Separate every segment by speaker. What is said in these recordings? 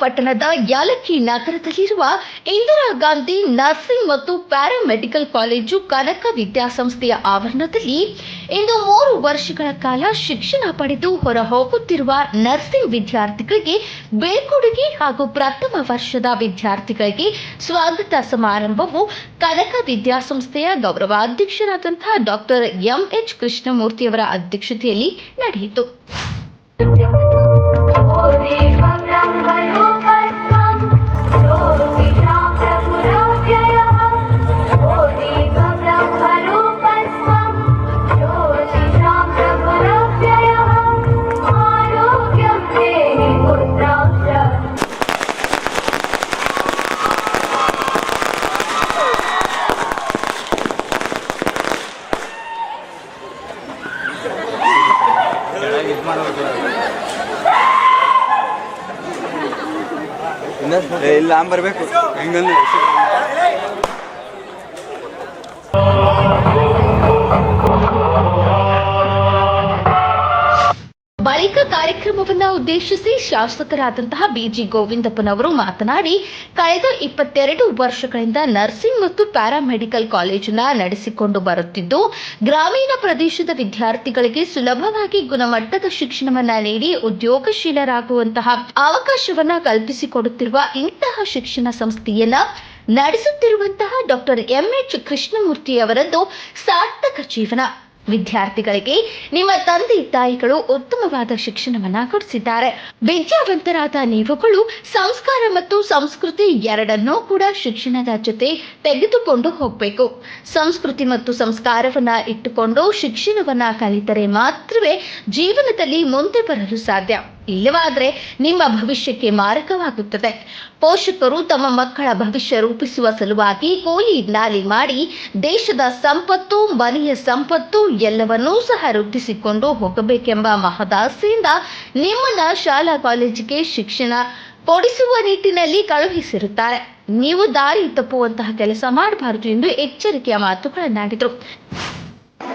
Speaker 1: ಪಟ್ಟಣದ ಯಾಲಕ್ಕಿ ನಗರದಲ್ಲಿರುವ ಇಂದಿರಾ ಗಾಂಧಿ ನರ್ಸಿಂಗ್ ಮತ್ತು ಪ್ಯಾರಾಮೆಡಿಕಲ್ ಕಾಲೇಜು ಕನಕ ವಿದ್ಯಾಸಂಸ್ಥೆಯ ಆವರಣದಲ್ಲಿ ಇಂದು ಮೂರು ವರ್ಷಗಳ ಕಾಲ ಶಿಕ್ಷಣ ಪಡೆದು ಹೊರ ಹೋಗುತ್ತಿರುವ ನರ್ಸಿಂಗ್ ವಿದ್ಯಾರ್ಥಿಗಳಿಗೆ ಬೀಳ್ಕೊಡುಗೆ ಹಾಗೂ ಪ್ರಥಮ ವರ್ಷದ ವಿದ್ಯಾರ್ಥಿಗಳಿಗೆ ಸ್ವಾಗತ ಸಮಾರಂಭವು ಕನಕ ವಿದ್ಯಾಸಂಸ್ಥೆಯ ಗೌರವಾಧ್ಯಕ್ಷರಾದಂತಹ ಡಾಕ್ಟರ್ ಎಂಎಚ್ ಕೃಷ್ಣಮೂರ್ತಿಯವರ ಅಧ್ಯಕ್ಷತೆಯಲ್ಲಿ ನಡೆಯಿತು.
Speaker 2: ಇಲ್ಲ ಆನ್ ಬರ್ಬೇಕು. ಹಿಂಗಂದ್ರೆ
Speaker 1: ಕಾರ್ಯಕ್ರಮವನ್ನ ಉದ್ದೇಶಿಸಿ ಶಾಸಕರಾದಂತಹ ಬಿಜಿ ಗೋವಿಂದಪ್ಪನವರು ಮಾತನಾಡಿ, ಕಳೆದ ಇಪ್ಪತ್ತೆರಡು ವರ್ಷಗಳಿಂದ ನರ್ಸಿಂಗ್ ಮತ್ತು ಪ್ಯಾರಾಮೆಡಿಕಲ್ ಕಾಲೇಜನ್ನ ನಡೆಸಿಕೊಂಡು ಬರುತ್ತಿದ್ದು, ಗ್ರಾಮೀಣ ಪ್ರದೇಶದ ವಿದ್ಯಾರ್ಥಿಗಳಿಗೆ ಸುಲಭವಾಗಿ ಗುಣಮಟ್ಟದ ಶಿಕ್ಷಣವನ್ನ ನೀಡಿ ಉದ್ಯೋಗಶೀಲರಾಗುವಂತಹ ಅವಕಾಶವನ್ನ ಕಲ್ಪಿಸಿಕೊಡುತ್ತಿರುವ ಇಂತಹ ಶಿಕ್ಷಣ ಸಂಸ್ಥೆಯನ್ನ ನಡೆಸುತ್ತಿರುವಂತಹ ಡಾಕ್ಟರ್ ಎಂಎಚ್ ಕೃಷ್ಣಮೂರ್ತಿ ಅವರದ್ದು ಸಾರ್ಥಕ ಜೀವನ. ವಿದ್ಯಾರ್ಥಿಗಳಿಗೆ ನಿಮ್ಮ ತಂದೆ ತಾಯಿಗಳು ಉತ್ತಮವಾದ ಶಿಕ್ಷಣವನ್ನ ಕೊಡಿಸಿದ್ದಾರೆ. ವಿದ್ಯಾವಂತರಾದ ನೀವುಗಳು ಸಂಸ್ಕಾರ ಮತ್ತು ಸಂಸ್ಕೃತಿ ಎರಡನ್ನೂ ಕೂಡ ಶಿಕ್ಷಣದ ಜೊತೆ ತೆಗೆದುಕೊಂಡು ಹೋಗಬೇಕು. ಸಂಸ್ಕೃತಿ ಮತ್ತು ಸಂಸ್ಕಾರವನ್ನ ಇಟ್ಟುಕೊಂಡು ಶಿಕ್ಷಣವನ್ನ ಕಲಿತರೆ ಮಾತ್ರವೇ ಜೀವನದಲ್ಲಿ ಮುಂದೆ ಬರಲು ಸಾಧ್ಯ. ಇಲ್ಲವಾದ್ರೆ ನಿಮ್ಮ ಭವಿಷ್ಯಕ್ಕೆ ಮಾರಕವಾಗುತ್ತದೆ. ಪೋಷಕರು ತಮ್ಮ ಮಕ್ಕಳ ಭವಿಷ್ಯ ರೂಪಿಸುವ ಸಲುವಾಗಿ ಕೋಲಿ ನಾಲಿ ಮಾಡಿ ದೇಶದ ಸಂಪತ್ತು, ಮನೆಯ ಸಂಪತ್ತು ಎಲ್ಲವನ್ನೂ ಸಹ ವೃದ್ಧಿಸಿಕೊಂಡು ಹೋಗಬೇಕೆಂಬ ಮಹದಾಸೆಯಿಂದ ನಿಮ್ಮನ್ನ ಶಾಲಾ ಕಾಲೇಜಿಗೆ ಶಿಕ್ಷಣ ಕೊಡಿಸುವ ನಿಟ್ಟಿನಲ್ಲಿ ಕಳುಹಿಸಿರುತ್ತಾರೆ. ನೀವು ದಾರಿ ತಪ್ಪುವಂತಹ ಕೆಲಸ ಮಾಡಬಾರದು ಎಂದು ಎಚ್ಚರಿಕೆಯ ಮಾತುಗಳನ್ನಾಡಿದರು.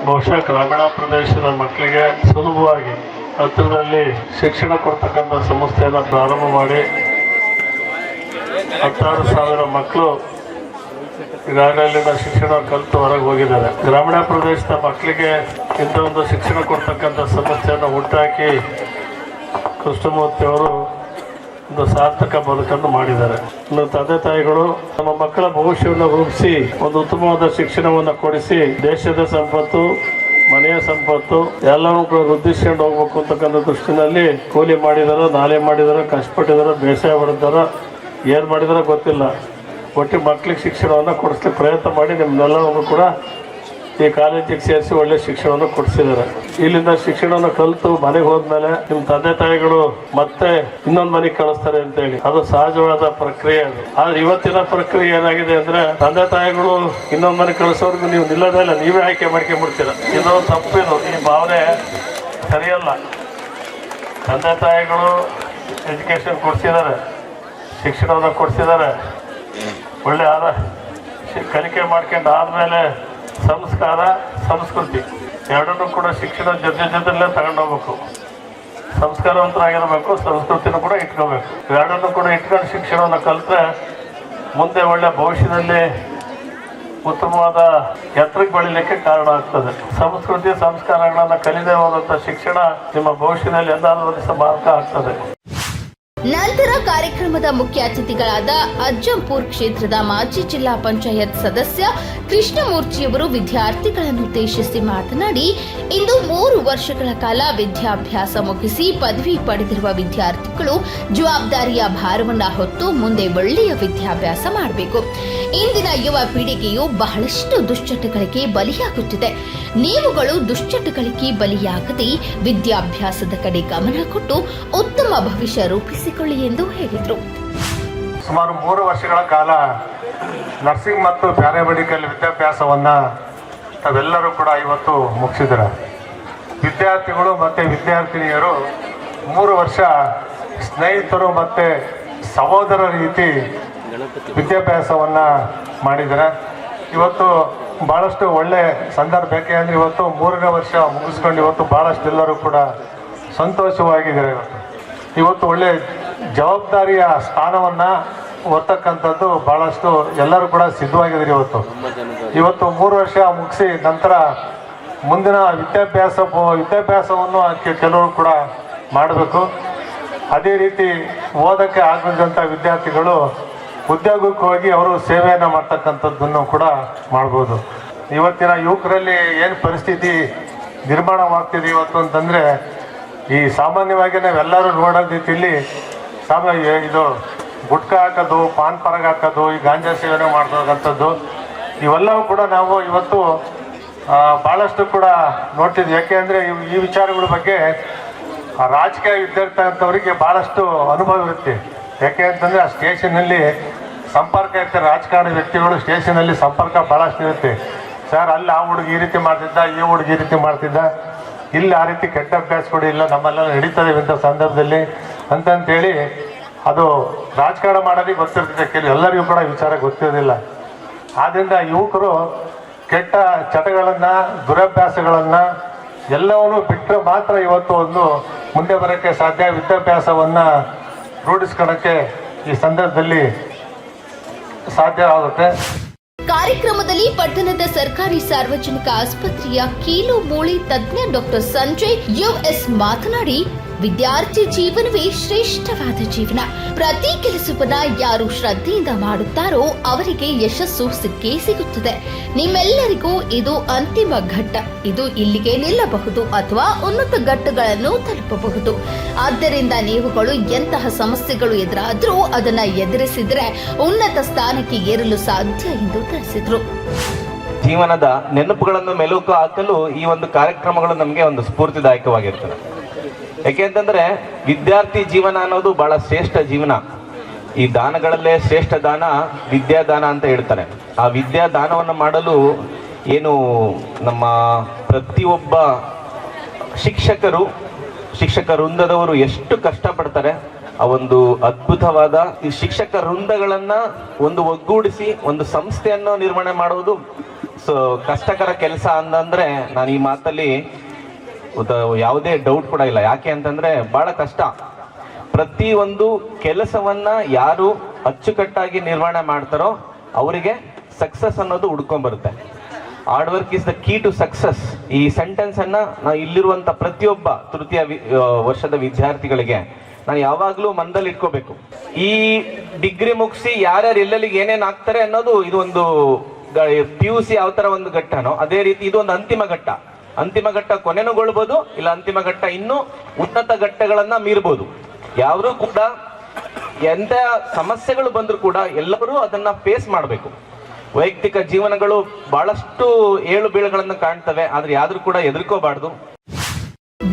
Speaker 3: ಬಹುಶಃ ಗ್ರಾಮೀಣ ಪ್ರದೇಶದ ಮಕ್ಕಳಿಗೆ ಸುಲಭವಾಗಿ ಹತ್ತಿರದಲ್ಲಿ ಶಿಕ್ಷಣ ಕೊಡ್ತಕ್ಕಂಥ ಸಂಸ್ಥೆಯನ್ನು ಪ್ರಾರಂಭ ಮಾಡಿ ಹತ್ತಾರು ಸಾವಿರ ಮಕ್ಕಳು ಈಗಾಗಲೇ ಶಿಕ್ಷಣ ಕಲಿತು ಹೊರಗೆ ಹೋಗಿದ್ದಾರೆ. ಗ್ರಾಮೀಣ ಪ್ರದೇಶದ ಮಕ್ಕಳಿಗೆ ಇಂಥ ಒಂದು ಶಿಕ್ಷಣ ಕೊಡ್ತಕ್ಕಂಥ ಸಮಸ್ಯೆಯನ್ನು ಹುಟ್ಟಾಕಿ ಕೃಷ್ಣಮೂರ್ತಿ ಅವರು ಒಂದು ಸಾರ್ಥಕ ಬದುಕನ್ನು ಮಾಡಿದ್ದಾರೆ. ಇನ್ನು ತಂದೆ ತಾಯಿಗಳು ನಮ್ಮ ಮಕ್ಕಳ ಭವಿಷ್ಯವನ್ನು ರೂಪಿಸಿ ಒಂದು ಉತ್ತಮವಾದ ಶಿಕ್ಷಣವನ್ನು ಕೊಡಿಸಿ ದೇಶದ ಸಂಪತ್ತು ಮನೆಯ ಸಂಪತ್ತು ಎಲ್ಲವೂ ಕೂಡ ವೃದ್ಧಿಸ್ಕೊಂಡು ಹೋಗ್ಬೇಕು ಅಂತಕ್ಕಂಥ ದೃಷ್ಟಿನಲ್ಲಿ ಕೂಲಿ ಮಾಡಿದಾರ ನಾಲೆ ಮಾಡಿದಾರ, ಕಷ್ಟಪಟ್ಟಿದಾರ, ಬೇಸಾಯ ಮಾಡಿದಾರ, ಏನು ಮಾಡಿದಾರ ಗೊತ್ತಿಲ್ಲ. ಒಟ್ಟು ಮಕ್ಕಳಿಗೆ ಶಿಕ್ಷಣವನ್ನು ಕೊಡಿಸ್ಲಿಕ್ಕೆ ಪ್ರಯತ್ನ ಮಾಡಿ ನಿಮ್ಮನ್ನೆಲ್ಲರೂ ಕೂಡ ಈ ಕಾಲೇಜಿಗೆ ಸೇರಿಸಿ ಒಳ್ಳೆ ಶಿಕ್ಷಣವನ್ನು ಕೊಡಿಸಿದ್ದಾರೆ. ಇಲ್ಲಿಂದ ಶಿಕ್ಷಣವನ್ನು ಕಲಿತು ಮನೆಗೆ ಹೋದ್ಮೇಲೆ ನಿಮ್ಮ ತಂದೆ ತಾಯಿಗಳು ಮತ್ತೆ ಇನ್ನೊಂದು ಮನೆಗೆ ಕಳಿಸ್ತಾರೆ ಅಂತ ಹೇಳಿ. ಅದು ಸಹಜವಾದ ಪ್ರಕ್ರಿಯೆ ಅದು. ಆದ್ರೆ ಇವತ್ತಿನ ಪ್ರಕ್ರಿಯೆ ಏನಾಗಿದೆ ಅಂದ್ರೆ ತಂದೆ ತಾಯಿಗಳು ಇನ್ನೊಂದು ಮನೆ ಕಳಿಸೋರ್ಗು ನೀವು ನಿಲ್ಲದೇ ಇಲ್ಲ. ನೀವೇ ಆಯ್ಕೆ ಮಾಡ್ಕೊಂಡ್ಬಿಡ್ತೀರ. ಇನ್ನೊಂದು ತಪ್ಪಿದು. ಈ ಭಾವನೆ ಸರಿಯಲ್ಲ. ತಂದೆ ತಾಯಿಗಳು ಎಜುಕೇಶನ್ ಕೊಡ್ಸಿದ್ದಾರೆ. ಶಿಕ್ಷಣವನ್ನು ಕೊಡ್ಸಿದ್ದಾರೆ. ಒಳ್ಳೆ ಆದ ಕಲಿಕೆ ಮಾಡ್ಕೊಂಡು ಆದಮೇಲೆ ಸಂಸ್ಕಾರ, ಸಂಸ್ಕೃತಿ. ಎರಡನ್ನೂ ಕೂಡ ಶಿಕ್ಷಣ ಜೊತೆ ಜೊತೆಲೇ ತಗೊಂಡೋಗ್ಬೇಕು. ಸಂಸ್ಕಾರವಂತರಾಗಿರ್ಬೇಕು, ಸಂಸ್ಕೃತಿನೂ ಕೂಡ ಇಟ್ಕೋಬೇಕು. ಎರಡನ್ನೂ ಕೂಡ ಇಟ್ಕೊಂಡು ಶಿಕ್ಷಣವನ್ನು ಕಲಿತ್ರೆ ಮುಂದೆ ಒಳ್ಳೆ ಭವಿಷ್ಯದಲ್ಲಿ ಉತ್ತಮವಾದ ಎತ್ತರಕ್ಕೆ ಬೆಳಿಲಿಕ್ಕೆ ಕಾರಣ ಆಗ್ತದೆ. ಸಂಸ್ಕೃತಿ, ಸಂಸ್ಕಾರಗಳನ್ನು ಕಲಿದೇ ಹೋದಂಥ ಶಿಕ್ಷಣ ನಿಮ್ಮ ಭವಿಷ್ಯದಲ್ಲಿ ಎಲ್ಲ ದಿವಸ ಮಾರ್ಗ ಆಗ್ತದೆ.
Speaker 1: ನಂತರ ಕಾರ್ಯಕ್ರಮದ ಮುಖ್ಯ ಅತಿಥಿಗಳಾದ ಅಜ್ಜಂಪುರ್ ಕ್ಷೇತ್ರದ ಮಾಜಿ ಜಿಲ್ಲಾ ಪಂಚಾಯತ್ ಸದಸ್ಯ ಕೃಷ್ಣಮೂರ್ತಿಯವರು ವಿದ್ಯಾರ್ಥಿಗಳನ್ನು ಉದ್ದೇಶಿಸಿ ಮಾತನಾಡಿ, ಇಂದು ಮೂರು ವರ್ಷಗಳ ಕಾಲ ವಿದ್ಯಾಭ್ಯಾಸ ಮುಗಿಸಿ ಪದವಿ ಪಡೆದಿರುವ ವಿದ್ಯಾರ್ಥಿಗಳು ಜವಾಬ್ದಾರಿಯ ಭಾರವನ್ನ ಹೊತ್ತು ಮುಂದೆ ಒಳ್ಳೆಯ ವಿದ್ಯಾಭ್ಯಾಸ ಮಾಡಬೇಕು. ಇಂದಿನ ಯುವ ಪೀಳಿಗೆಯು ಬಹಳಷ್ಟು ದುಶ್ಚಟಗಳಿಗೆ ಬಲಿಯಾಗುತ್ತಿದೆ. ನೀವುಗಳು ದುಶ್ಚಟಗಳಿಗೆ ಬಲಿಯಾಗದೆ ವಿದ್ಯಾಭ್ಯಾಸದ ಕಡೆ ಗಮನ ಕೊಟ್ಟು ಉತ್ತಮ ಭವಿಷ್ಯ ರೂಪಿಸಿಕೊಳ್ಳಿ ಎಂದು ಹೇಳಿದರು.
Speaker 3: ಸುಮಾರು ಮೂರು ವರ್ಷಗಳ ಕಾಲ ನರ್ಸಿಂಗ್ ಮತ್ತು ಪ್ಯಾರಾಮೆಡಿಕಲ್ ವಿದ್ಯಾಭ್ಯಾಸವನ್ನು ತಾವೆಲ್ಲರೂ ಕೂಡ ಇವತ್ತು ಮುಗಿಸಿದ್ದಾರೆ. ವಿದ್ಯಾರ್ಥಿಗಳು ಮತ್ತು ವಿದ್ಯಾರ್ಥಿನಿಯರು ಮೂರು ವರ್ಷ ಸ್ನೇಹಿತರು ಮತ್ತು ಸಹೋದರ ರೀತಿ ವಿದ್ಯಾಭ್ಯಾಸವನ್ನು ಮಾಡಿದ್ದಾರೆ. ಇವತ್ತು ಭಾಳಷ್ಟು ಒಳ್ಳೆ ಸಂದರ್ಭ ಯಾಕೆ ಅಂದರೆ ಇವತ್ತು ಮೂರನೇ ವರ್ಷ ಮುಗಿಸ್ಕೊಂಡು ಇವತ್ತು ಭಾಳಷ್ಟು ಎಲ್ಲರೂ ಕೂಡ ಸಂತೋಷವಾಗಿದ್ದಾರೆ ಇವತ್ತು. ಇವತ್ತು ಒಳ್ಳೆ
Speaker 4: ಜವಾಬ್ದಾರಿಯ ಸ್ಥಾನವನ್ನು ಒತ್ತಕ್ಕಂಥದ್ದು ಭಾಳಷ್ಟು ಎಲ್ಲರೂ ಕೂಡ ಸಿದ್ಧವಾಗಿದ್ದಾರೆ ಇವತ್ತು. ಇವತ್ತು ಮೂರು ವರ್ಷ ಮುಗಿಸಿ ನಂತರ ಮುಂದಿನ ವಿದ್ಯಾಭ್ಯಾಸ ವಿದ್ಯಾಭ್ಯಾಸವನ್ನು ಕೆಲವರು ಕೂಡ ಮಾಡಬೇಕು. ಅದೇ ರೀತಿ ಓದಕ್ಕೆ ಆಗದಂಥ ವಿದ್ಯಾರ್ಥಿಗಳು ಉದ್ಯೋಗಕ್ಕೆ ಹೋಗಿ ಅವರು ಸೇವೆಯನ್ನು ಮಾಡ್ತಕ್ಕಂಥದ್ದನ್ನು ಕೂಡ ಮಾಡ್ಬೋದು. ಇವತ್ತಿನ ಯುವಕರಲ್ಲಿ ಏನು ಪರಿಸ್ಥಿತಿ ನಿರ್ಮಾಣವಾಗ್ತಿದೆ ಇವತ್ತು ಅಂತಂದರೆ ಈ ಸಾಮಾನ್ಯವಾಗಿ ನಾವೆಲ್ಲರೂ ನೋಡೋ ರೀತಿಯಲ್ಲಿ ಸಾಮಾನ್ಯ ಇದು ಗುಟ್ಕಾ ಹಾಕೋದು ಪಾನ್ ಪರಗ ಹಾಕೋದು ಈ ಗಾಂಜಾ ಸೇವನೆ ಮಾಡ್ತಕ್ಕಂಥದ್ದು, ಇವೆಲ್ಲವೂ ಕೂಡ ನಾವು ಇವತ್ತು ಭಾಳಷ್ಟು ಕೂಡ ನೋಡ್ತಿದ್ವಿ. ಯಾಕೆ ಅಂದರೆ ಈ ವಿಚಾರಗಳ ಬಗ್ಗೆ ರಾಜಕೀಯ ಇದ್ದಿರ್ತಕ್ಕಂಥವ್ರಿಗೆ ಭಾಳಷ್ಟು ಅನುಭವ ಇರುತ್ತೆ. ಯಾಕೆ ಅಂತಂದರೆ ಆ ಸ್ಟೇಷನಲ್ಲಿ ಸಂಪರ್ಕ ಇರ್ತಾರೆ ರಾಜಕಾರಣಿ ವ್ಯಕ್ತಿಗಳು ಸ್ಟೇಷನಲ್ಲಿ ಸಂಪರ್ಕ ಭಾಳಷ್ಟು ಇರುತ್ತೆ. ಸರ್, ಅಲ್ಲಿ ಆ ಹುಡುಗಿ ಈ ರೀತಿ ಮಾಡ್ತಿದ್ದ, ಈ ಹುಡುಗಿ ಈ ರೀತಿ ಮಾಡ್ತಿದ್ದ. ಇಲ್ಲಿ, ಆ ರೀತಿ ಕೆಟ್ಟ ಅಭ್ಯಾಸಗಳು ಇಲ್ಲ. ನಮ್ಮಲ್ಲೆಲ್ಲ ನಡೀತದೆ ಇಂಥ ಸಂದರ್ಭದಲ್ಲಿ. ಅಂತಂತೇಳಿ ಅದು ರಾಜಕಾರಣ ಮಾಡೋದಕ್ಕೆ ಗೊತ್ತಿರ್ತದೆ. ಕೆಲವು ಎಲ್ಲರಿಗೂ ಕೂಡ ವಿಚಾರ ಗೊತ್ತಿರೋದಿಲ್ಲ. ಆದ್ದರಿಂದ ಯುವಕರು ಕೆಟ್ಟ ಚಟಗಳನ್ನು, ದುರಭ್ಯಾಸಗಳನ್ನು ಎಲ್ಲವನ್ನೂ ಬಿಟ್ಟರೆ ಮಾತ್ರ ಇವತ್ತು ಒಂದು ಮುಂದೆ ಬರೋಕ್ಕೆ ಸಾಧ್ಯ. ವಿದ್ಯಾಭ್ಯಾಸವನ್ನು ರೂಢಿಸ್ಕೊಳ್ಳೋಕ್ಕೆ ಈ ಸಂದರ್ಭದಲ್ಲಿ ಸಾಧ್ಯ ಆಗುತ್ತೆ.
Speaker 1: ಕಾರ್ಯಕ್ರಮದಲ್ಲಿ ಪಟ್ಟಣದ ಸರ್ಕಾರಿ ಸಾರ್ವಜನಿಕ ಆಸ್ಪತ್ರೆಯ ಕೀಲು ಮೂಳೆ ತಜ್ಞ ಡಾಕ್ಟರ್ ಸಂಜಯ್ ಯುಎಸ್ ಮಾತನಾಡಿ ವಿದ್ಯಾರ್ಥಿ ಜೀವನವೇ ಶ್ರೇಷ್ಠವಾದ ಜೀವನ. ಪ್ರತಿ ಕೆಲಸವನ್ನ ಯಾರು ಶ್ರದ್ಧೆಯಿಂದ ಮಾಡುತ್ತಾರೋ ಅವರಿಗೆ ಯಶಸ್ಸು ಸಿಕ್ಕೇ ಸಿಗುತ್ತದೆ. ನಿಮ್ಮೆಲ್ಲರಿಗೂ ಇದು ಅಂತಿಮ ಘಟ್ಟ. ಇದು ಇಲ್ಲಿಗೆ ನಿಲ್ಲಬಹುದು ಅಥವಾ ಉನ್ನತ ಘಟ್ಟಗಳನ್ನು ತಲುಪಬಹುದು. ಆದ್ದರಿಂದ ನೀವುಗಳು ಎಂತಹ ಸಮಸ್ಯೆಗಳು ಎದುರಾದರೂ ಅದನ್ನ ಎದುರಿಸಿದರೆ ಉನ್ನತ ಸ್ಥಾನಕ್ಕೆ ಏರಲು ಸಾಧ್ಯ ಎಂದು ತಿಳಿಸಿದರು.
Speaker 5: ಜೀವನದ ನೆನಪುಗಳನ್ನು ಮೆಲುಕು ಹಾಕಲು ಈ ಒಂದು ಕಾರ್ಯಕ್ರಮಗಳು ನಮಗೆ ಒಂದು ಸ್ಫೂರ್ತಿದಾಯಕವಾಗಿರ್ತದೆ. ಯಾಕೆಂತಂದ್ರೆ ವಿದ್ಯಾರ್ಥಿ ಜೀವನ ಅನ್ನೋದು ಬಹಳ ಶ್ರೇಷ್ಠ ಜೀವನ. ಈ ದಾನಗಳಲ್ಲೇ ಶ್ರೇಷ್ಠ ದಾನ, ವಿದ್ಯಾದಾನ ಅಂತ ಹೇಳ್ತಾರೆ. ಆ ವಿದ್ಯಾದಾನವನ್ನು ಮಾಡಲು ಏನು ನಮ್ಮ ಪ್ರತಿಯೊಬ್ಬ ಶಿಕ್ಷಕರು, ಶಿಕ್ಷಕ ವೃಂದದವರು ಎಷ್ಟು ಕಷ್ಟಪಡ್ತಾರೆ. ಆ ಒಂದು ಅದ್ಭುತವಾದ ಈ ಶಿಕ್ಷಕ ವೃಂದಗಳನ್ನು ಒಂದು ಒಗ್ಗೂಡಿಸಿ, ಒಂದು ಸಂಸ್ಥೆಯನ್ನು ನಿರ್ಮಾಣ ಮಾಡುವುದು ಸೊ ಕಷ್ಟಕರ ಕೆಲಸ ಅಂತಂದ್ರೆ ನಾನು ಈ ಮಾತಲ್ಲಿ ಯಾವುದೇ ಡೌಟ್ ಕೂಡ ಇಲ್ಲ. ಯಾಕೆ ಅಂತಂದ್ರೆ ಬಹಳ ಕಷ್ಟ. ಪ್ರತಿ ಒಂದು ಕೆಲಸವನ್ನ ಯಾರು ಅಚ್ಚುಕಟ್ಟಾಗಿ ನಿರ್ವಹಣೆ ಮಾಡ್ತಾರೋ ಅವರಿಗೆ ಸಕ್ಸಸ್ ಅನ್ನೋದು ಹುಡ್ಕೊಂಡ್ ಬರುತ್ತೆ hard work is the key to success ಈ ಸೆಂಟೆನ್ಸ್ ಅನ್ನ ನಾವು ಇಲ್ಲಿರುವಂತ ಪ್ರತಿಯೊಬ್ಬ ತೃತೀಯ ವರ್ಷದ ವಿದ್ಯಾರ್ಥಿಗಳಿಗೆ ನಾನು ಯಾವಾಗಲೂ ಮನದಲ್ಲಿ ಇಟ್ಕೋಬೇಕು. ಈ ಡಿಗ್ರಿ ಮುಗಿಸಿ ಯಾರ್ಯಾರು ಎಲ್ಲೆಲ್ಲಿಗೆ ಏನೇನು ಆಗ್ತಾರೆ ಅನ್ನೋದು ಇದು ಒಂದು ಪಿ ಯು ಸಿ ಯಾವ ತರ ಒಂದು ಘಟ್ಟನೋ, ಅದೇ ರೀತಿ ಇದು ಒಂದು ಅಂತಿಮ ಘಟ್ಟ. ಅಂತಿಮ ಘಟ್ಟ ಕೊನೆನುಗೊಳ್ಬೋದು, ಇಲ್ಲ ಅಂತಿಮ ಘಟ್ಟ ಇನ್ನೂ ಉನ್ನತ ಘಟ್ಟಗಳನ್ನ ಮೀರ್ಬೋದು. ಯಾರು ಕೂಡ ಎಂತ ಸಮಸ್ಯೆಗಳು ಬಂದರೂ ಕೂಡ ಎಲ್ಲರೂ ಅದನ್ನ ಫೇಸ್ ಮಾಡಬೇಕು. ವೈಯಕ್ತಿಕ ಜೀವನಗಳು ಬಹಳಷ್ಟು ಏಳು ಬೀಳುಗಳನ್ನು ಕಾಣ್ತವೆ, ಆದ್ರೆ ಯಾರು ಕೂಡ ಎದುರ್ಕೋಬಾರ್ದು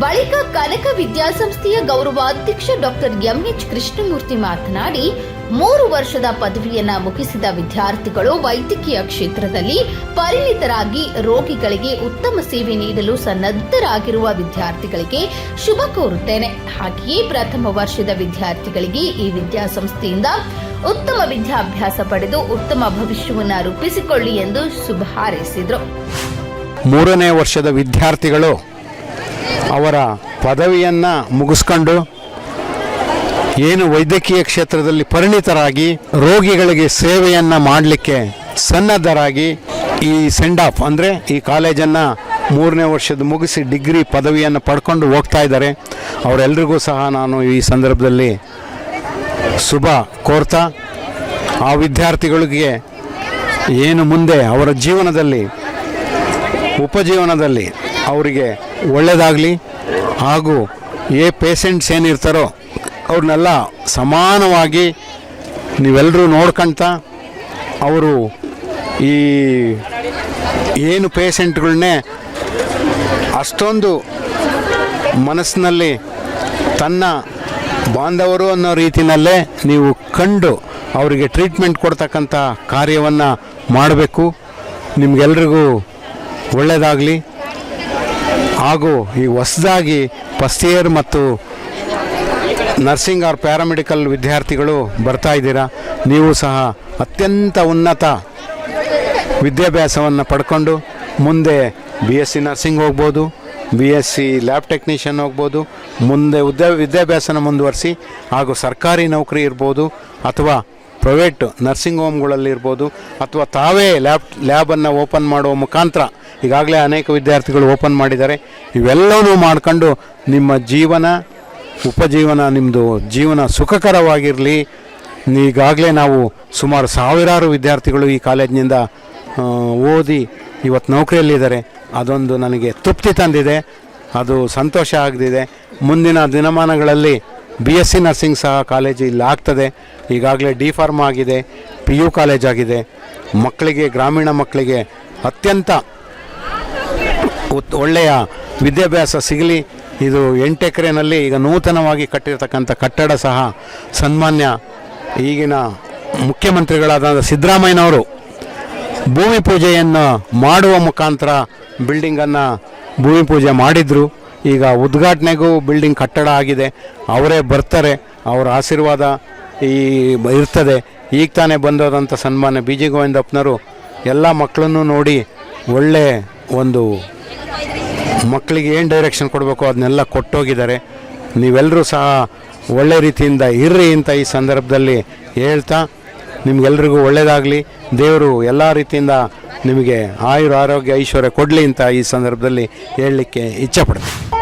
Speaker 1: ಬಳಿಕ ಕನಕ ವಿದ್ಯಾಸಂಸ್ಥೆಯ ಗೌರವಾಧ್ಯಕ್ಷ ಡಾಕ್ಟರ್ ಎಂಎಚ್ ಕೃಷ್ಣಮೂರ್ತಿ ಮಾತನಾಡಿ ಮೂರು ವರ್ಷದ ಪದವಿಯನ್ನ ಮುಗಿಸಿದ ವಿದ್ಯಾರ್ಥಿಗಳು ವೈದ್ಯಕೀಯ ಕ್ಷೇತ್ರದಲ್ಲಿ ಪರಿಣಿತರಾಗಿ ರೋಗಿಗಳಿಗೆ ಉತ್ತಮ ಸೇವೆ ನೀಡಲು ಸನ್ನದ್ಧರಾಗಿರುವ ವಿದ್ಯಾರ್ಥಿಗಳಿಗೆ ಶುಭ ಕೋರುತ್ತೇನೆ. ಹಾಗೆಯೇ ಪ್ರಥಮ ವರ್ಷದ ವಿದ್ಯಾರ್ಥಿಗಳಿಗೆ ಈ ವಿದ್ಯಾಸಂಸ್ಥೆಯಿಂದ ಉತ್ತಮ ವಿದ್ಯಾಭ್ಯಾಸ ಪಡೆದು ಉತ್ತಮ ಭವಿಷ್ಯವನ್ನು ರೂಪಿಸಿಕೊಳ್ಳಿ ಎಂದು ಶುಭ ಹಾರೈಸಿದರು.
Speaker 6: ಮೂರನೇ ವರ್ಷದ ವಿದ್ಯಾರ್ಥಿಗಳು ಅವರ ಪದವಿಯನ್ನು ಮುಗಿಸ್ಕೊಂಡು ಏನು ವೈದ್ಯಕೀಯ ಕ್ಷೇತ್ರದಲ್ಲಿ ಪರಿಣಿತರಾಗಿ ರೋಗಿಗಳಿಗೆ ಸೇವೆಯನ್ನು ಮಾಡಲಿಕ್ಕೆ ಸನ್ನದ್ಧರಾಗಿ ಈ ಸೆಂಡ್ ಆಫ್ ಅಂದರೆ ಈ ಕಾಲೇಜನ್ನು ಮೂರನೇ ವರ್ಷದ ಮುಗಿಸಿ ಡಿಗ್ರಿ ಪದವಿಯನ್ನು ಪಡ್ಕೊಂಡು ಹೋಗ್ತಾ ಇದ್ದಾರೆ. ಅವರೆಲ್ಲರಿಗೂ ಸಹ ನಾನು ಈ ಸಂದರ್ಭದಲ್ಲಿ ಶುಭ ಕೋರ್ತಾ. ಆ ವಿದ್ಯಾರ್ಥಿಗಳಿಗೆ ಏನು ಮುಂದೆ ಅವರ ಜೀವನದಲ್ಲಿ, ಉಪಜೀವನದಲ್ಲಿ ಅವರಿಗೆ ಒಳ್ಳೆಯದಾಗಲಿ ಹಾಗೂ ಏ ಪೇಷೆಂಟ್ಸ್ ಏನಿರ್ತಾರೋ ಅವ್ರನ್ನೆಲ್ಲ ಸಮಾನವಾಗಿ ನೀವೆಲ್ಲರೂ ನೋಡ್ಕೊಂತ ಅವರು ಈ ಏನು ಪೇಷೆಂಟ್ಗಳನ್ನೇ ಅಷ್ಟೊಂದು ಮನಸ್ಸಿನಲ್ಲಿ ತನ್ನ ಬಾಂಧವರು ಅನ್ನೋ ರೀತಿಯಲ್ಲೇ ನೀವು ಕಂಡು ಅವರಿಗೆ ಟ್ರೀಟ್ಮೆಂಟ್ ಕೊಡ್ತಕ್ಕಂಥ ಕಾರ್ಯವನ್ನು ಮಾಡಬೇಕು. ನಿಮಗೆಲ್ರಿಗೂ ಒಳ್ಳೆಯದಾಗಲಿ ಹಾಗೂ ಈ ಹೊಸದಾಗಿ ಫಸ್ಟ್ ಇಯರ್ ಮತ್ತು ನರ್ಸಿಂಗ್ ಆರ್ ಪ್ಯಾರಾಮೆಡಿಕಲ್ ವಿದ್ಯಾರ್ಥಿಗಳು ಬರ್ತಾ ಇದ್ದೀರಾ? ನೀವು ಸಹ ಅತ್ಯಂತ ಉನ್ನತ ವಿದ್ಯಾಭ್ಯಾಸವನ್ನು ಪಡ್ಕೊಂಡು ಮುಂದೆ ಬಿ ಎಸ್ ಸಿ ನರ್ಸಿಂಗ್ ಹೋಗ್ಬೋದು B S C lab technician ಹೋಗ್ಬೋದು, ಮುಂದೆ ಉದ್ಯ, ವಿದ್ಯಾಭ್ಯಾಸನ ಮುಂದುವರಿಸಿ ಹಾಗೂ ಸರ್ಕಾರಿ ನೌಕರಿ ಇರ್ಬೋದು ಅಥವಾ ಪ್ರೈವೇಟ್ ನರ್ಸಿಂಗ್ ಹೋಮ್ಗಳಲ್ಲಿ ಇರ್ಬೋದು ಅಥವಾ ತಾವೇ ಲ್ಯಾಬ್, ಲ್ಯಾಬನ್ನು ಓಪನ್ ಮಾಡುವ ಮುಖಾಂತರ ಈಗಾಗಲೇ ಅನೇಕ ವಿದ್ಯಾರ್ಥಿಗಳು ಓಪನ್ ಮಾಡಿದ್ದಾರೆ. ಇವೆಲ್ಲವೂ ಮಾಡ್ಕೊಂಡು ನಿಮ್ಮ ಜೀವನ ಉಪಜೀವನ ನಿಮ್ಮದು ಜೀವನ ಸುಖಕರವಾಗಿರಲಿ. ಈಗಾಗಲೇ ನಾವು ಸುಮಾರು ಸಾವಿರಾರು ವಿದ್ಯಾರ್ಥಿಗಳು ಈ ಕಾಲೇಜಿನಿಂದ ಓದಿ ಇವತ್ತು ನೌಕರಿಯಲ್ಲಿದ್ದಾರೆ. ಅದೊಂದು ನನಗೆ ತೃಪ್ತಿ ತಂದಿದೆ. ಅದು ಸಂತೋಷ ಆಗದಿದೆ ಮುಂದಿನ ದಿನಮಾನಗಳಲ್ಲಿ ಬಿ ಎಸ್ ಸಿ ನರ್ಸಿಂಗ್ ಸಹ ಕಾಲೇಜು ಇಲ್ಲಿ ಆಗ್ತದೆ. ಈಗಾಗಲೇ ಡಿ ಫಾರ್ಮ್ ಆಗಿದೆ ಪಿ ಯು ಕಾಲೇಜ್ ಆಗಿದೆ. ಮಕ್ಕಳಿಗೆ, ಗ್ರಾಮೀಣ ಮಕ್ಕಳಿಗೆ ಅತ್ಯಂತ ಒಳ್ಳೆಯ ವಿದ್ಯಾಭ್ಯಾಸ ಸಿಗಲಿ. ಇದು ಎಂಟು ಎಕರೆನಲ್ಲಿ ಈಗ ನೂತನವಾಗಿ ಕಟ್ಟಿರತಕ್ಕಂಥ ಕಟ್ಟಡ ಸಹ ಸನ್ಮಾನ್ಯ ಈಗಿನ ಮುಖ್ಯಮಂತ್ರಿಗಳಾದ ಸಿದ್ದರಾಮಯ್ಯನವರು ಭೂಮಿ ಪೂಜೆಯನ್ನು ಮಾಡುವ ಮುಖಾಂತರ ಬಿಲ್ಡಿಂಗನ್ನು ಭೂಮಿ ಪೂಜೆ ಮಾಡಿದರು. ಈಗ ಉದ್ಘಾಟನೆಗೂ ಬಿಲ್ಡಿಂಗ್ ಕಟ್ಟಡ ಆಗಿದೆ. ಅವರೇ ಬರ್ತಾರೆ, ಅವರ ಆಶೀರ್ವಾದ ಈ ಇರ್ತದೆ. ಈಗ ತಾನೇ ಬಂದೋದಂಥ ಸನ್ಮಾನ್ಯ ಬಿ ಜಿ ಗೋವಿಂದಪ್ಪನವರು ಎಲ್ಲ ಮಕ್ಕಳನ್ನು ನೋಡಿ ಒಳ್ಳೆ ಒಂದು ಮಕ್ಕಳಿಗೆ ಏನು ಡೈರೆಕ್ಷನ್ ಕೊಡಬೇಕು ಅದನ್ನೆಲ್ಲ ಕೊಟ್ಟೋಗಿದ್ದಾರೆ. ನೀವೆಲ್ಲರೂ ಸಹ ಒಳ್ಳೆ ರೀತಿಯಿಂದ ಇರ್ರಿ ಅಂತ ಈ ಸಂದರ್ಭದಲ್ಲಿ ಹೇಳ್ತಾ, ನಿಮ್ಗೆಲ್ರಿಗೂ ಒಳ್ಳೆಯದಾಗಲಿ ದೇವರು ಎಲ್ಲ ರೀತಿಯಿಂದ ನಿಮಗೆ ಆಯುರ, ಆರೋಗ್ಯ, ಐಶ್ವರ್ಯ ಕೊಡಲಿ ಅಂತ ಈ ಸಂದರ್ಭದಲ್ಲಿ ಹೇಳಲಿಕ್ಕೆ ಇಚ್ಛೆಪಡ್ತೀನಿ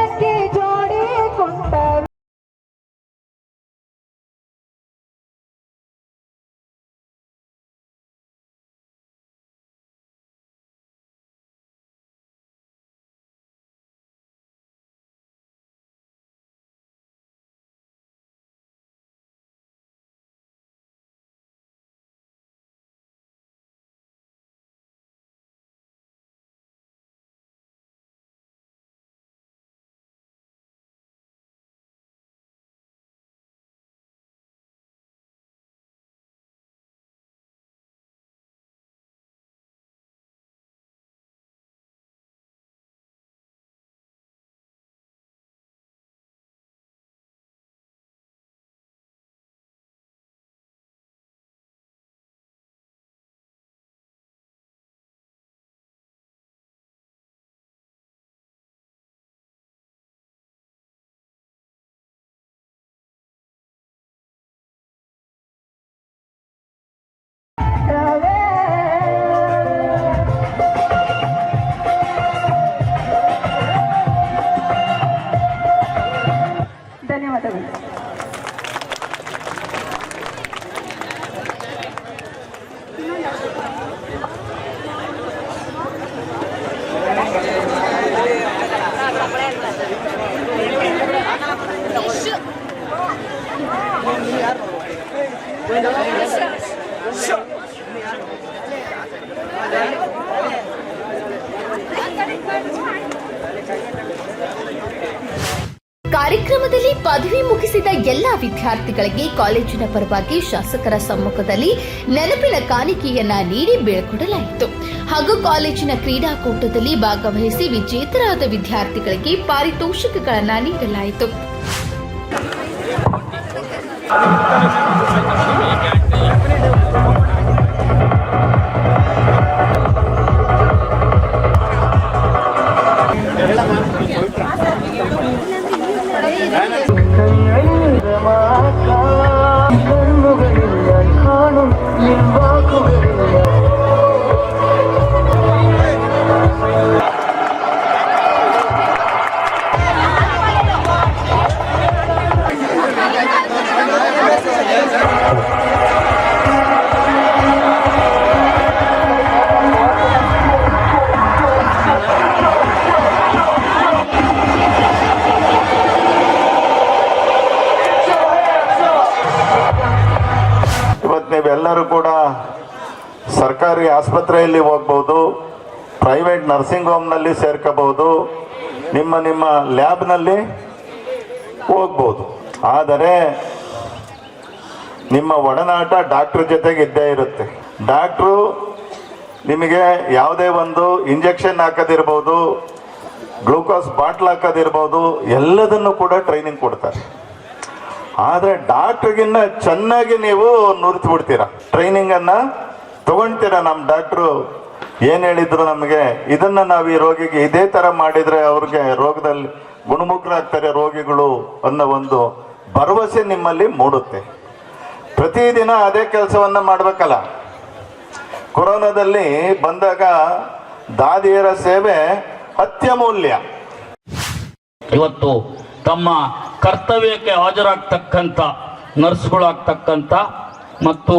Speaker 1: ವಿದ್ಯಾರ್ಥಿಗಳಿಗೆ ಕಾಲೇಜಿನ ಪರವಾಗಿ ಶಾಸಕರ ಸಮ್ಮುಖದಲ್ಲಿ ನೆನಪಿನ ಕಾಣಿಕೆಯನ್ನ ನೀಡಿ ಬೀಳ್ಕೊಡಲಾಯಿತು. ಹಾಗೂ ಕಾಲೇಜಿನ ಕ್ರೀಡಾಕೂಟದಲ್ಲಿ ಭಾಗವಹಿಸಿ ವಿಜೇತರಾದ ವಿದ್ಯಾರ್ಥಿಗಳಿಗೆ ಪಾರಿತೋಷಿಕಗಳನ್ನ ನೀಡಲಾಯಿತು.
Speaker 7: ಇವತ್ತು ಆಸ್ಪತ್ರೆಯಲ್ಲಿ ಹೋಗ್ಬೋದು ಪ್ರೈವೇಟ್ ನರ್ಸಿಂಗ್ ಹೋಮ್ನಲ್ಲಿ ಸೇರ್ಕೋಬಹುದು ನಿಮ್ಮ ನಿಮ್ಮ ಲ್ಯಾಬ್ನಲ್ಲಿ ಹೋಗ್ಬೋದು. ಆದರೆ ನಿಮ್ಮ ಒಡನಾಟ ಡಾಕ್ಟ್ರ್ ಜೊತೆಗೆ ಇದ್ದೇ ಇರುತ್ತೆ. ಡಾಕ್ಟ್ರು ನಿಮಗೆ ಯಾವುದೇ ಒಂದು ಇಂಜೆಕ್ಷನ್ ಹಾಕೋದಿರ್ಬೋದು ಗ್ಲೂಕೋಸ್ ಬಾಟ್ಲ್ ಹಾಕೋದಿರ್ಬೋದು, ಎಲ್ಲದನ್ನು ಕೂಡ ಟ್ರೈನಿಂಗ್ ಕೊಡ್ತಾರೆ. ಆದರೆ ಡಾಕ್ಟ್ರಿಗಿನ್ನ ಚೆನ್ನಾಗಿ ನೀವು ನುರಿತು ಬಿಡ್ತೀರಾ ಟ್ರೈನಿಂಗನ್ನು ತಗೊಂತೀರಾ ನಮ್ಮ ಡಾಕ್ಟ್ರು ಏನು ಹೇಳಿದ್ರು ನಮಗೆ? ಇದನ್ನ ನಾವು ಈ ರೋಗಿಗೆ ಇದೇ ತರ ಮಾಡಿದ್ರೆ ಅವ್ರಿಗೆ ರೋಗದಲ್ಲಿ ಗುಣಮುಖರಾಗ್ತಾರೆ ರೋಗಿಗಳು ಅನ್ನೋ ಒಂದು ಭರವಸೆ ನಿಮ್ಮಲ್ಲಿ ಮೂಡುತ್ತೆ. ಪ್ರತಿದಿನ ಅದೇ ಕೆಲಸವನ್ನ ಮಾಡ್ಬೇಕಲ್ಲ. ಕೊರೋನಾದಲ್ಲಿ ಬಂದಾಗ ದಾದಿಯರ ಸೇವೆ ಅತ್ಯಮೂಲ್ಯ.
Speaker 8: ಇವತ್ತು ತಮ್ಮ ಕರ್ತವ್ಯಕ್ಕೆ ಹಾಜರಾಗ್ತಕ್ಕಂಥ, ನರ್ಸ್ಗಳಾಗ್ತಕ್ಕಂಥ ಮತ್ತು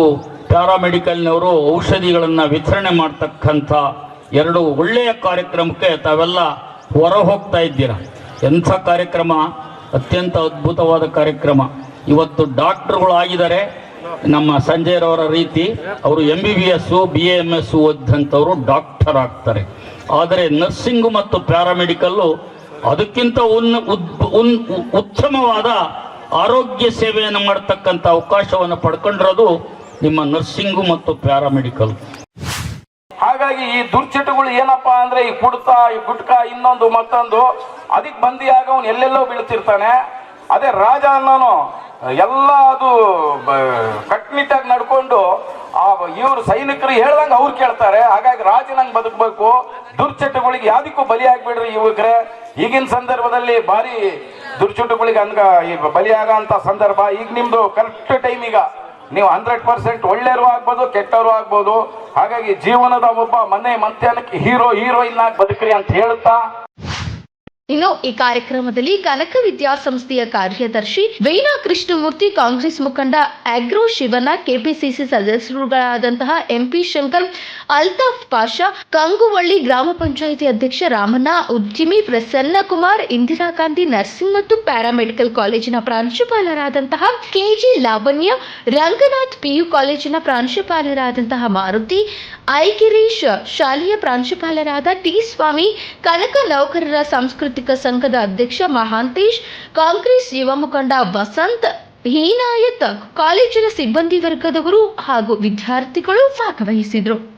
Speaker 8: ಪ್ಯಾರಾಮೆಡಿಕಲ್ನವರು ಔಷಧಿಗಳನ್ನು ವಿತರಣೆ ಮಾಡ್ತಕ್ಕಂಥ ಎರಡು ಒಳ್ಳೆಯ ಕಾರ್ಯಕ್ರಮಕ್ಕೆ ತಾವೆಲ್ಲ ಹೊರ ಹೋಗ್ತಾ ಇದ್ದೀರ? ಎಂಥ ಕಾರ್ಯಕ್ರಮ? ಅತ್ಯಂತ ಅದ್ಭುತವಾದ ಕಾರ್ಯಕ್ರಮ. ಇವತ್ತು ಡಾಕ್ಟರ್ಗಳು ಆಗಿದ್ದಾರೆ ನಮ್ಮ ಸಂಜಯರವರ ರೀತಿ ಅವರು M B B S B M S ಓದಿದಂಥವರು doctor ಆಗ್ತಾರೆ ಆದರೆ ನರ್ಸಿಂಗ್ ಮತ್ತು ಪ್ಯಾರಾಮೆಡಿಕಲ್ಲು ಅದಕ್ಕಿಂತ ಉನ್ ಉನ್- ಉತ್ತಮವಾದ ಆರೋಗ್ಯ ಸೇವೆಯನ್ನು ಮಾಡತಕ್ಕಂಥ ಅವಕಾಶವನ್ನು ಪಡ್ಕೊಂಡಿರೋದು ನಿಮ್ಮ ನರ್ಸಿಂಗು ಮತ್ತು ಪ್ಯಾರಾಮೆಡಿಕಲ್
Speaker 9: ಹಾಗಾಗಿ ಈ ದುರ್ಚಟಗಳು ಏನಪ್ಪಾ ಅಂದ್ರೆ ಈ ಕುಡ್ತ, ಈ ಗುಟ್ಕ ಇನ್ನೊಂದು ಮತ್ತೊಂದು, ಅದಕ್ಕೆ ಬಂದಿಯಾಗ ಅವನು ಎಲ್ಲೆಲ್ಲೋ ಬೀಳ್ತಿರ್ತಾನೆ. ಅದೇ ರಾಜ ಅನ್ನೋನು, ಎಲ್ಲ ಅದು ಕಟ್ನಿಟ್ಟಾಗಿ ನಡ್ಕೊಂಡು, ಆ ಇವರು ಸೈನಿಕರು ಹೇಳ್ದಂಗೆ ಅವ್ರು ಕೇಳ್ತಾರೆ. ಹಾಗಾಗಿ ರಾಜನಂಗೆ ಬದುಕಬೇಕು. ದುರ್ಚಟಗಳಿಗೆ ಯಾವುದಕ್ಕೂ ಬಲಿಯಾಗ್ಬಿಡ್ರಿ ಯುವಕರೇ. ಈಗಿನ ಸಂದರ್ಭದಲ್ಲಿ ಭಾರಿ ದುರ್ಚಟಗಳಿಗೆ ಈ ಬಲಿಯಾಗ ಅಂತ ಸಂದರ್ಭ. ಈಗ ನಿಮ್ದು ಕರೆಕ್ಟ್ ಟೈಮ್ ಈಗ. ನೀವು ಹಂಡ್ರೆಡ್ ಪರ್ಸೆಂಟ್ ಒಳ್ಳೆಯವರು ಆಗ್ಬೋದು, ಕೆಟ್ಟವರು ಆಗ್ಬೋದು. ಹಾಗಾಗಿ ಜೀವನದ ಒಬ್ಬ ಮನೆ ಮಧ್ಯಾಹ್ನಕ್ಕೆ ಹೀರೋ, ಹೀರೋಯಿನ್ ಆಗಿ ಬದುಕ್ರಿ ಅಂತ ಹೇಳ್ತಾ
Speaker 1: ಇನ್ನು ಈ ಕಾರ್ಯಕ್ರಮದಲ್ಲಿ ಕನಕ ವಿದ್ಯಾಸಂಸ್ಥೆಯ ಕಾರ್ಯದರ್ಶಿ ವೇಣಾ ಕೃಷ್ಣಮೂರ್ತಿ, ಕಾಂಗ್ರೆಸ್ ಮುಖಂಡ ಆಗ್ರೋ ಶಿವನ ಕೆಪಿಸಿಸಿ ಸದಸ್ಯರುಗಳಾದಂತಹ ಎಂಪಿ ಶಂಕರ್, ಅಲ್ತಾಫ್ ಪಾಷಾ, ಕಂಗುವಳ್ಳಿ ಗ್ರಾಮ ಪಂಚಾಯಿತಿ ಅಧ್ಯಕ್ಷ ರಾಮಣ್ಣ ಉದ್ಯಮಿ ಪ್ರಸನ್ನ ಕುಮಾರ್ ಇಂದಿರಾ ಗಾಂಧಿ ನರ್ಸಿಂಗ್ ಮತ್ತು ಪ್ಯಾರಾಮೆಡಿಕಲ್ ಕಾಲೇಜಿನ ಪ್ರಾಂಶುಪಾಲರಾದಂತಹ ಕೆಜಿ ಲಾವಣ್ಯ, ರಂಗನಾಥ್ ಪಿಯು ಕಾಲೇಜಿನ ಪ್ರಾಂಶುಪಾಲರಾದಂತಹ ಮಾರುತಿ, ಐಗಿರೀಶ್ ಶಾಲೆಯ ಪ್ರಾಂಶುಪಾಲರಾದ ಟಿ ಸ್ವಾಮಿ, ಕನಕ ನೌಕರರ ಸಾಂಸ್ಕೃತಿಕ ಸಂಘದ ಅಧ್ಯಕ್ಷ ಮಹಾಂತೇಶ್, ಕಾಂಗ್ರೆಸ್ ಯುವ ಮುಖಂಡ ವಸಂತ್ ಹೀನಾಯತ್, ಕಾಲೇಜಿನ ಸಿಬ್ಬಂದಿ ವರ್ಗದವರು ಹಾಗೂ ವಿದ್ಯಾರ್ಥಿಗಳು ಭಾಗವಹಿಸಿದರು.